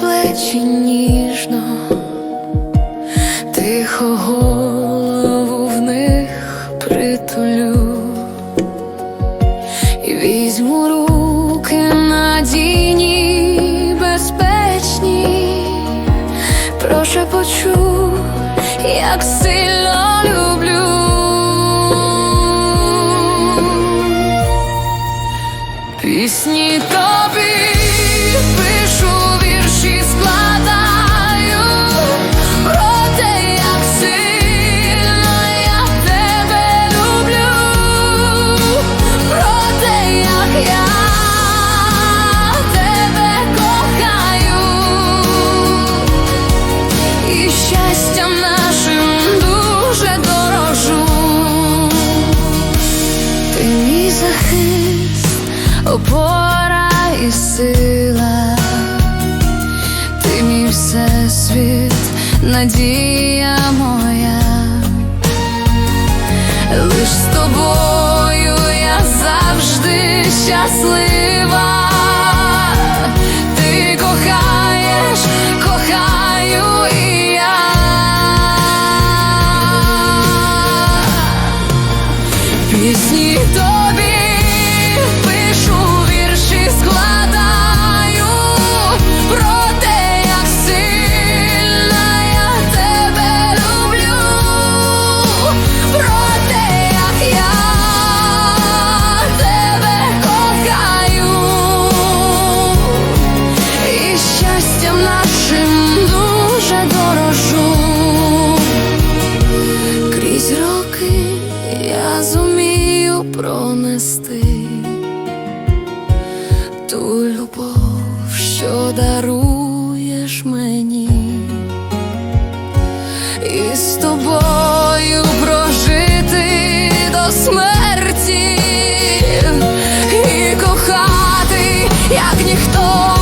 плечі ніжно, тихо голову в них притулю. І візьму руки надійні, безпечні, прошепочу, як сильно опора і сила, ти мій всесвіт, надія моя, лиш з тобою я завжди щаслива. Пронести ту любов, що даруєш мені, і з тобою прожити до смерті, і кохати, як ніхто